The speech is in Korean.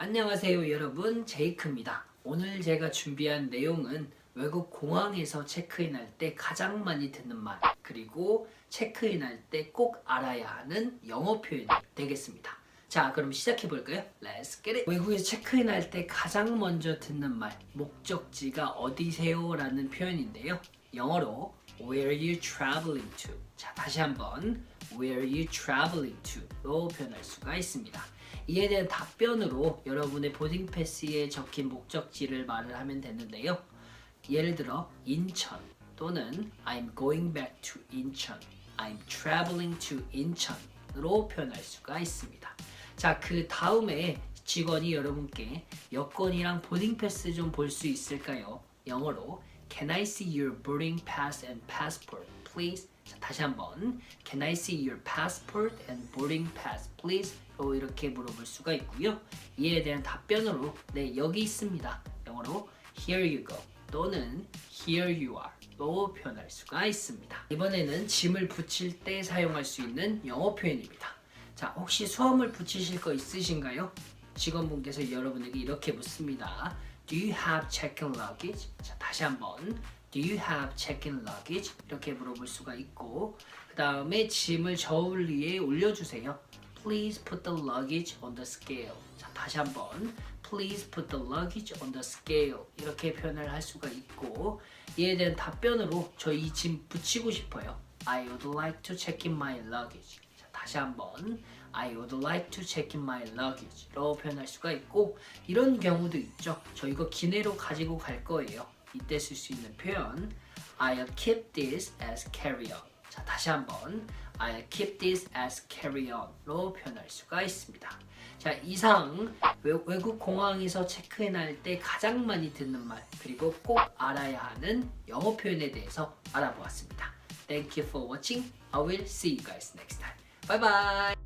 안녕하세요 여러분 제이크입니다. 오늘 제가 준비한 내용은 외국 공항에서 체크인할 때 가장 많이 듣는 말 그리고 체크인할 때 꼭 알아야 하는 영어 표현이 되겠습니다. 자 그럼 시작해 볼까요? Let's get it. 외국에 체크인할 때 가장 먼저 듣는 말 목적지가 어디세요? 라는 표현인데요. 영어로 Where are you traveling to? 자 다시 한번 Where are you traveling to?로 표현할 수가 있습니다. 이에 대한 답변으로 여러분의 보딩 패스에 적힌 목적지를 말을 하면 되는데요. 예를 들어 인천 또는 I'm going back to 인천, I'm traveling to 인천으로 표현할 수가 있습니다. 자, 그 다음에 직원이 여러분께 여권이랑 보딩 패스 좀 볼 수 있을까요? 영어로 Can I see your boarding pass and passport, please? 자, 다시 한번 Can I see your passport and boarding pass, please? 로 이렇게 물어볼 수가 있고요. 이에 대한 답변으로 네 여기 있습니다. 영어로 Here you go 또는 Here you are 로 표현할 수가 있습니다. 이번에는 짐을 붙일 때 사용할 수 있는 영어 표현입니다. 자 혹시 수험을 붙이실 거 있으신가요? 직원분께서 여러분에게 이렇게 묻습니다. Do you have check-in luggage? 자 다시 한번 Do you have check-in luggage? 이렇게 물어볼 수가 있고 그 다음에 짐을 저울 위에 올려주세요. Please put the luggage on the scale. 자 다시 한번 Please put the luggage on the scale. 이렇게 표현을 할 수가 있고 이에 대한 답변으로 저 이 짐 붙이고 싶어요. I would like to check in my luggage. 자, 다시 한번 I would like to check in my luggage로 표현할 수가 있고 이런 경우도 있죠. 저 이거 기내로 가지고 갈 거예요. 이때 쓸 수 있는 표현 I'll keep this as carry-on. 자 다시 한번 I'll keep this as carry-on로 표현할 수가 있습니다. 자 이상 외, 외국 공항에서 체크인 할 때 가장 많이 듣는 말 그리고 꼭 알아야 하는 영어 표현에 대해서 알아보았습니다. Thank you for watching. I will see you guys next time. Bye bye.